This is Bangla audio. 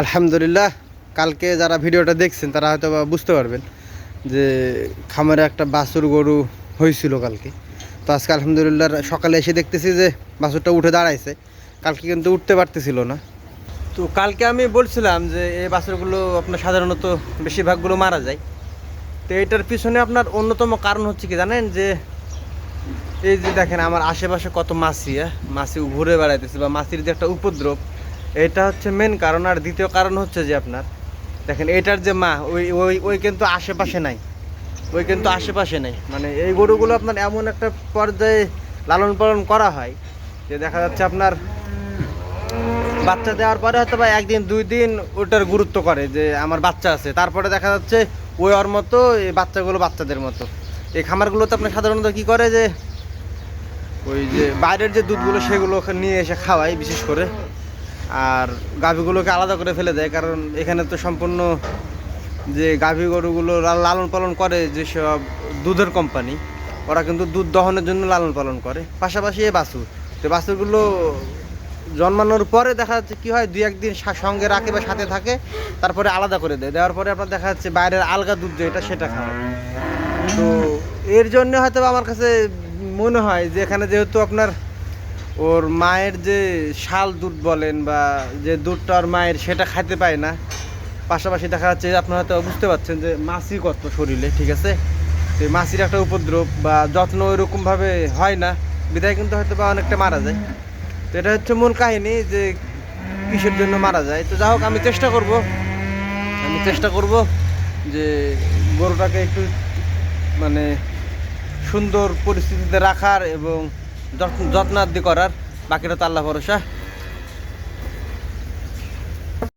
আলহামদুলিল্লাহ, কালকে যারা ভিডিওটা দেখছেন তারা হয়তো বুঝতে পারবেন যে খামারে একটা বাছুর গরু হয়েছিল কালকে। তো আজকে আলহামদুলিল্লাহ সকালে এসে দেখতেছি যে বাছুরটা উঠে দাঁড়াইছে। কালকে কিন্তু উঠতে পারতেছিল না। তো কালকে আমি বলছিলাম যে এই বাছুরগুলো আপনার সাধারণত বেশিরভাগগুলো মারা যায়। তো এটার পিছনে আপনার অন্যতম কারণ হচ্ছে কি জানেন যে এই যে দেখেন আমার আশেপাশে কত মাছি হ্যাঁ? মাছি ঘুরে বেড়াইতেছে বা মাছির যে একটা উপদ্রব এটা হচ্ছে মেন কারণ, আর দ্বিতীয় কারণ হচ্ছে যে আপনার, দেখেন এটার যে মা, ওই ওই ওই কিন্তু আশেপাশে নাই। ওই কিন্তু আশেপাশে নেই। মানে এই গরুগুলো আপনার এমন একটা পর্যায়ে লালন পালন করা হয় যে দেখা যাচ্ছে আপনার বাচ্চা দেওয়ার পরে হয়তো বা একদিন, দুই দিন ওটার গুরুত্ব করে যে আমার বাচ্চা আছে। তারপরে দেখা যাচ্ছে ওই ওর মতো, এই বাচ্চাগুলো বাচ্চাদের মতো। এই খামারগুলোতে আপনার সাধারণত কি করে যে, ওই যে বাইরের যে দুধগুলো সেগুলো নিয়ে এসে খাওয়ায়, বিশেষ করে। আর গাভীগুলোকে আলাদা করে ফেলে দেয়, কারণ এখানে তো সম্পূর্ণ যে গাভী গরুগুলো লালন পালন করে যেসব দুধের কোম্পানি, ওরা কিন্তু দুধ দহনের জন্য লালন পালন করে, পাশাপাশি এই বাছুর। তো বাছুরগুলো জন্মানোর পরে দেখা যাচ্ছে কি হয়, দুই একদিন সঙ্গে রাখে বা সাথে থাকে, তারপরে আলাদা করে দেয়। দেওয়ার পরে আপনার দেখা যাচ্ছে বাইরের আলগা দুধ যেটা সেটা খাওয়া তো এর জন্য হয়তো আমার কাছে মনে হয় যে এখানে যেহেতু আপনার ওর মায়ের যে শাল দুধ বলেন বা যে দুধটা ওর মায়ের, সেটা খাইতে পায় না। পাশাপাশি দেখা যাচ্ছে যে আপনারা হয়তো বুঝতে পারছেন যে মাছি কত শরীরে, ঠিক আছে? তো মাছির একটা উপদ্রব বা যত্ন ওইরকমভাবে হয় না। বিদায় কিন্তু হয়তো বা অনেকটা মারা যায়। তো এটা হচ্ছে মূল কাহিনী যে কিসের জন্য মারা যায়। তো যাই হোক, আমি চেষ্টা করব। আমি চেষ্টা করব যে গরুটাকে একটু মানে সুন্দর পরিস্থিতিতে রাখার এবং যত্নাদি করার বাকিটা তো আল্লাহ ভরসা।